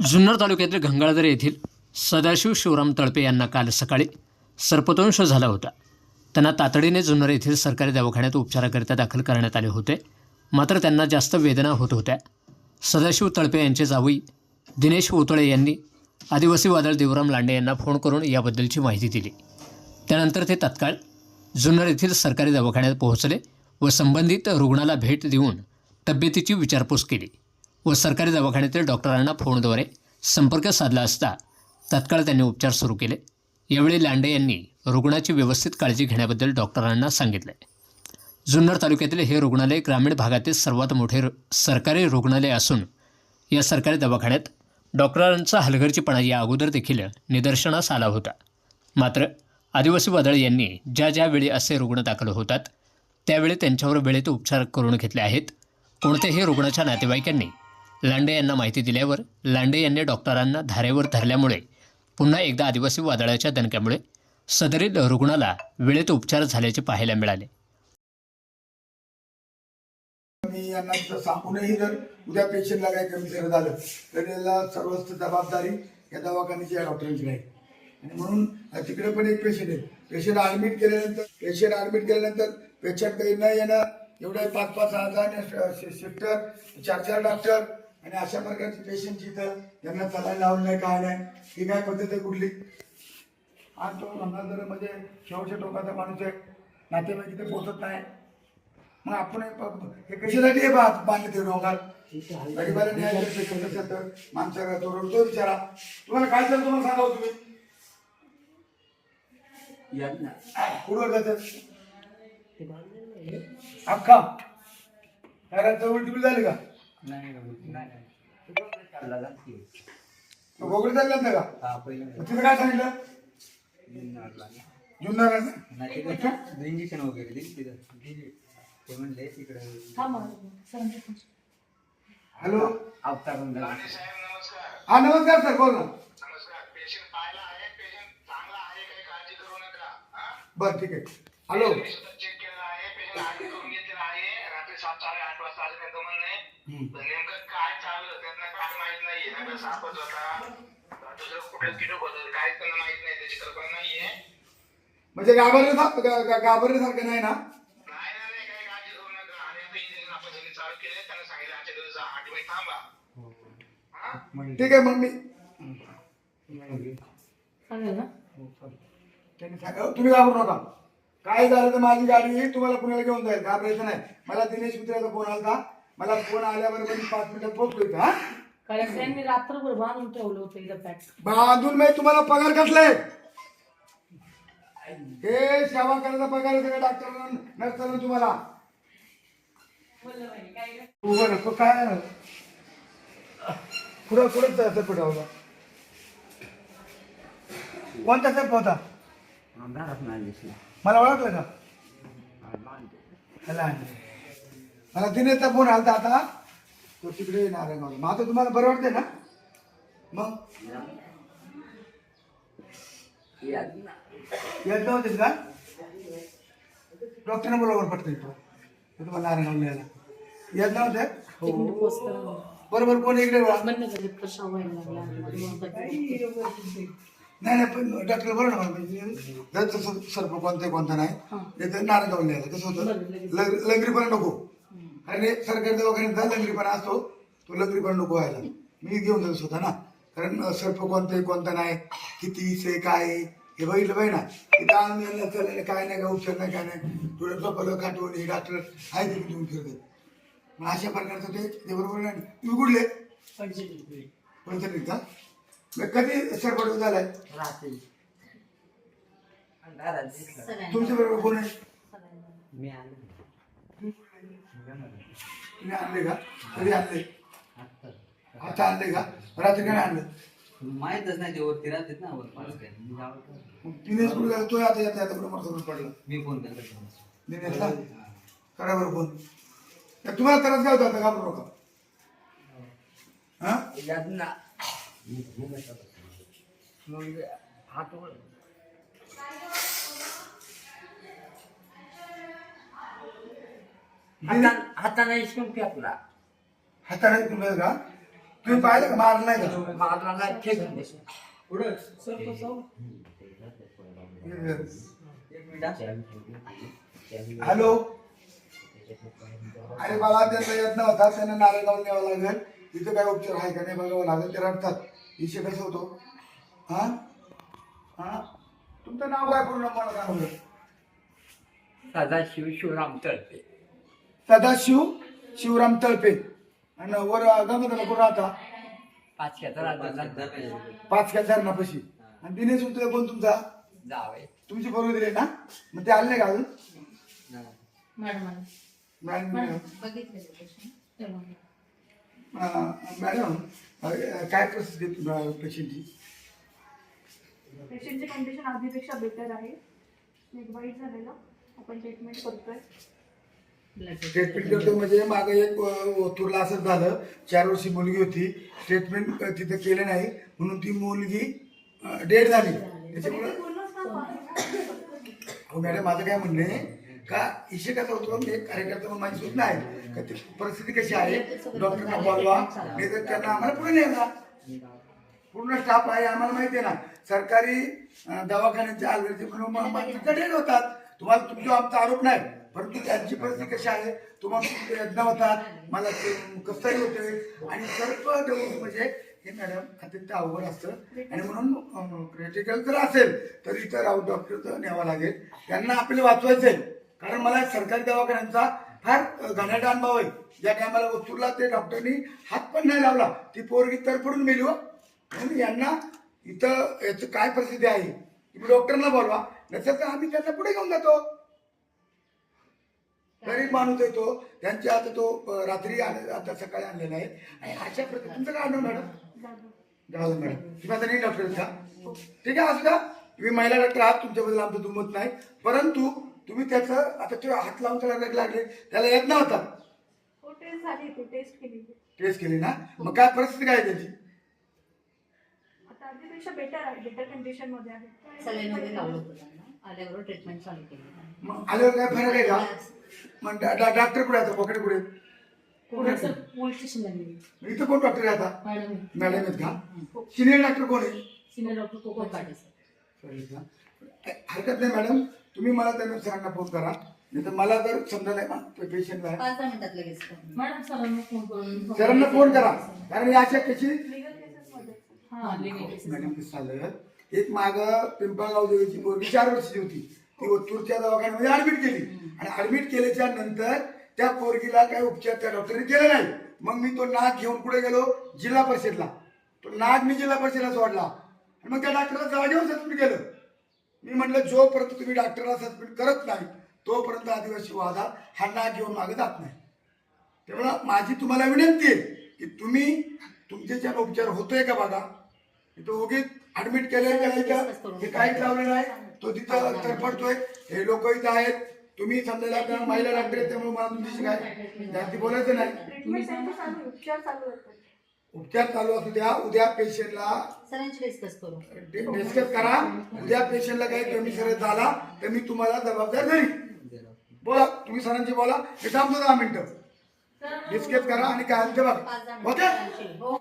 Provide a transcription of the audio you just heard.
जुन्नर तालुक्यातील गंगाळदरे येथील सदाशिव शिवराम तळपे यांना काल सकाळी सर्पदंश झाला होता. त्यांना तातडीने जुन्नर येथील सरकारी दवाखान्यात उपचाराकरिता दाखल करण्यात आले होते. मात्र त्यांना जास्त वेदना होत होत्या. सदाशिव तळपे यांचे जावई दिनेश ओतळे यांनी आदिवासी वादळ देवराम लांडे यांना फोन करून याबद्दलची माहिती दिली. त्यानंतर ते तत्काळ जुन्नर येथील सरकारी दवाखान्यात पोहोचले व संबंधित रुग्णाला भेट देऊन तब्येतीची विचारपूस केली. व सरकारी दवाखान्यातील डॉक्टरांना फोनद्वारे संपर्क साधला असता तत्काळ त्यांनी उपचार सुरू केले. यावेळी लांडे यांनी रुग्णाची व्यवस्थित काळजी घेण्याबद्दल डॉक्टरांना सांगितले. जुन्नर तालुक्यातील हे रुग्णालय ग्रामीण भागातील सर्वात मोठे रु- सरकारी रुग्णालय असून या सरकारी दवाखान्यात डॉक्टरांचा हलगर्जीपणा या अगोदर देखील निदर्शनास आला होता. मात्र आदिवासी वादळ यांनी ज्या ज्यावेळी असे रुग्ण दाखल होतात त्यावेळी त्यांच्यावर वेळेत उपचार करून घेतले आहेत. कोणत्याही रुग्णाच्या नातेवाईकांनी लांडे यांना माहिती दिल्यावर लांडे यांनी डॉक्टरांना धारेवर धरल्यामुळे पुन्हा एकदा आदिवासी वादळाच्या दणक्यामुळे सदरील रुग्णाला वेळेत उपचार झाल्याचे पाहायला मिळाले मी यांना सांगूनही जर उद्या पेशंटला काही कमी जर झालं तर याला सर्वच जबाबदारी या दवाखान्याची या डॉक्टरांची नाही आणि म्हणून तिकडे पण एक पेशंट आहे पेशंट ऍडमिट केल्यानंतर पेशंट ऍडमिट केल्यानंतर पेशंट काही न येणं एवढे पाच पाच हजार शिफ्टर चार चार डॉक्टर आणि अशा प्रकारचे पेशंट इथं यांना चालायला लावलं नाही काय नाही ही काय पद्धत आहे कुठली? आज तो म्हणणार जर म्हणजे शेवटच्या टोकाचा माणूस आहे नातेवाईक इथे पोहोचत नाही. मग आपण हे हे कशासाठी हे बांधले ते डोंगर गरीबाला न्याय तर माणसाला तो रडतो विचारा तुम्हाला काय तर तुम्हाला सांगावं तुम्ही? कुठवर जातात अख्खा. काय चवळ टिपली झाली का? गोगडी चालला होता का? मग तिथं काय सांगितलं? जुन्नर इंजेक्शन वगैरे दिली तिथं. ते म्हणले तिकडे हॅलो? अवतार हा नमस्कार. सर बोल ना. नमस्कार. पेशंट पाहिला आहे पेशंट चांगला आहे काही काळजी करू नका. हा? बरं ठीक आहे. हॅलो? नेमकं काय चाललं त्यांना काय माहीत नाहीये. नका सापच होता दुसरं कुठलं किटक होतं काय त्यांना माहीत नाही. त्याची कल्पना नाहीये. म्हणजे गा- घाबरण्यासारखं नाही ना? नाही नाही नाही. काही काळजी करू नका. आणि आता इंजेक्शन आपण सगळी चालू केले त्यांना सांगितलं आजच्या दिवस आठ महिने थांबा. हा. ठीक आहे मग मी ना? सांगा तुम्ही घाबरू नका. काय झालं तर माझी गाडी येईल तुम्हाला पुण्याला घेऊन जाईल. घाबरायचं नाही. मला दिनेश मित्राचा फोन आला मला फोन आल्याबरोबर मी पाच मिनिटात पोहोचलो इथं हा? कारण त्यांनी रात्रभर बांधून ठेवलं होतं इथं पॅक. बांधून मी तुम्हाला पगार कसलाय हे सेवा करायचा पगार आहे सगळ्या डॉक्टरांना नर्सांना तुम्हाला. तो काय? पुढं पुढं सर्प होता कोणता सर्प होता मला ओळखलं का. मला दिनेशचा फोन आलता आता. तो तिकडे येणार आहे मला मग आता तुम्हाला बरं वाटतंय ना? मग? येत नव्हते का? डॉक्टरने बरोबर पटकन तो तो तुम्हाला नारायण यायला तिकडे पोस्ट करा बरोबर कोण इकडे? नाही नाही पण डॉक्टर बरोबर ना सर्प कोणतं कोणतं नाही. ते तर नारायण यायला कसं होतं? लंग- लंगरीपणा नको. कारण हे सरकारी दवाखान्यात जा लंगरीपणा असतो तो लंगरीपणा नको व्हायला. मी घेऊन जातो स्वतः ना. कारण सर्प कोणतं आहे, कोणतं नाही. किती से काय आहे, हे बघितलं पाहिजे ना. तिथं चाललेलं काय नाही का उपचार नाही काय नाही. थोडं झोपलं काटवून हे डॉक्टर आहे ते घेऊन फिरते मग अशा प्रकारचं ते ते बरोबर नाही. तुम्ही कुठले का मग कधी सरपट झालाय? तुमच्या बरोबर कोण आहे? मी आलो. तुम्ही आणले का? कधी आणले. आता आणले का? रात्री काय आणलं? माहीतच नाही ते वरती राहतात ना वर पाच काय. मी जाऊ का? मग दिनेश कुठे गेला? तो आता येता येता समोर पडला. मी फोन केला दिनेशला? करा बरं फोन. तर तुम्हाला त्रास काय होता आता? घाबरू नका. हा? हात हाताने शिंपी आपला हाताने तुम्हाला का तुम्ही पाहिलं का? मारलं नाही का? मारला नाही फेकून दे. पुढं सर कसं एक मिनिट हा. हॅलो? अरे मला त्यांचा यत्न होता त्यांना नारायणगाव न्यावं लागेल. तिथे काय उपचार आहे का नाही बघावं लागेल. ते रडतात. विषय कसं होतो? हा? हा? तुमचं नाव काय पूर्ण? मला सांगलं सदाशिव शिवराम तळपे. सदाशिव शिवराम तळपे. आणि वर गंगाधरला कुठं राहता? राजा पाच का धरणापाशी. आणि दिनेश उतरे कोण तुमचा? जावे तुमची बरोबर दिले ना? मग ते आले नाही का अजून? मॅडम. अं, मॅडम. अं, काय परिस्थिती पेशंटची पेशंटची कंडिशन आधीपेक्षा बेटर आहे. नेक वाईट झालेलं. आपण ट्रीटमेंट करतोय. ट्रीटमेंट करतो म्हणजे मागे एक अं, ओतूरला असं झालं चार वर्षी मुलगी होती ट्रीटमेंट तिथे केलं नाही म्हणून ती मुलगी डेड झाली. त्याच्यामुळे मॅडम माझं काय म्हणणं आहे का इशे कसं होतो मी एक कार्यकर्ता म्हणून माझी सूचना आहे का ती परिस्थिती कशी आहे डॉक्टरना बोलवा नाही तर त्यांना आम्हाला पुढे नाही पूर्ण स्टाफ आहे आम्हाला माहिती आहे ना सरकारी दवाखान्याच्या दवाखान्याचे म्हणून डेड होतात. तुम्हाला तुमचा आमचा आरोप नाही. परंतु त्यांची परिस्थिती कशी आहे? तुम्हाला यज्ञ होतात? मला ते कसंही होते आणि सर्व देऊन म्हणजे हे मॅडम अत्यंत अवघड असतं. आणि म्हणून क्रिटिकल जर असेल तर इथं राहू डॉक्टर न्यावं लागेल. त्यांना आपल्याला वाचवायचं आहे. कारण मला सरकारी दवाखान्यांचा फार घाण्याचा अनुभव आहे. ज्या टायमाला वस्तूला ते डॉक्टरनी हात पण नाही लावला. ती पोरगी तरपडून गेली हो. म्हणून यांना इथं याचं काय परिस्थिती आहे? तुम्ही डॉक्टरला बोलवा. नसेल तर आम्ही त्यांना पुढे घेऊन जातो. गरीब माणूस येतो त्यांच्या आता तो रात्री आले- आता सकाळी आणलेला आहे. आणि अशा प्रकारे तुमचं काय आणलं मॅडम? जाऊ मॅडम. तुम्ही आता नाही डॉक्टर का ठीक आहे असू द्या. तुम्ही महिला डॉक्टर आहात तुमच्याबद्दल आमचं दुमत नाही. परंतु तुम्ही त्याचं आता ते हात लावून त्याला लागले त्याला येत नव्हता. हो टेस्ट ती टेस्ट केली टेस्ट केली ना? मग काय परिस्थिती काय आहे त्याची? आल्यावर काय फरक आहे का? मग डा- डा- डॉक्टर कुठे आता पकडे कुठे कोण सर पोलीस स्टेशनला गेली. इथं कोण डॉक्टर आहे आता? मॅडम मॅडम आहेत का? सिनियर डॉक्टर कोण आहे? सिनियर डॉक्टर कोकण काटे सर. चालेल का? हरकत नाही मॅडम. तुम्ही मला त्या सरांना फोन करा. नाही तर मला जर समजा नाही पेशंटला आहे पाच दहा मिनिटात लगेच करून. मॅडम सरांना फोन करून सरांना फोन करा. कारण या अशा कशी? लिगल केसेस मध्ये. हा legal cases. मॅडम कसं झालं एक माग पिंपळगाव देवीची पोरगी चार वर्षाची होती. ती ओतूरच्या दवाखान्यामध्ये ऍडमिट केली. आणि ऍडमिट केल्याच्यानंतर त्या पोरगीला काही उपचार त्या डॉक्टरने केले नाही. मग मी तो नाग घेऊन पुढे गेलो जिल्हा परिषदला. तो नाग मी जिल्हा परिषदला सोडला. आणि मग त्या डॉक्टरला जागेवर सस्पेंड केलं. मी म्हटलं जोपर्यंत तुम्ही डॉक्टरला सस्पेंड करत नाही तोपर्यंत आदिवासी वादा हा नाग घेऊन मागे जात नाही. तेव्हा माझी तुम्हाला विनंती आहे की तुम्ही तुमच्याच्या उपचार होतोय का बघा? इथं उगीच ऍडमिट केलंय का नाही हे काहीच लावलं नाही तो तिथं तरफडतोय हे लोक इथं आहेत. तुम्ही समजायला आपल्याला महिला डॉक्टर आहेत त्यामुळे मला तुमच्याशी काय जास्ती बोलायचं नाही. उपचार चालू आहेत उपचार चालू असू द्या उद्या पेशंटला सरांची डिस्कस करू. डिस्कस करा. उद्या पेशंटला काही कमी सरळ झाला तर मी तुम्हाला जबाबदार धरी बोला तुम्ही सरांची बोला. हे थांबतो दहा मिनिटं. डिस्कस करा आणि काय ते बघा. ओके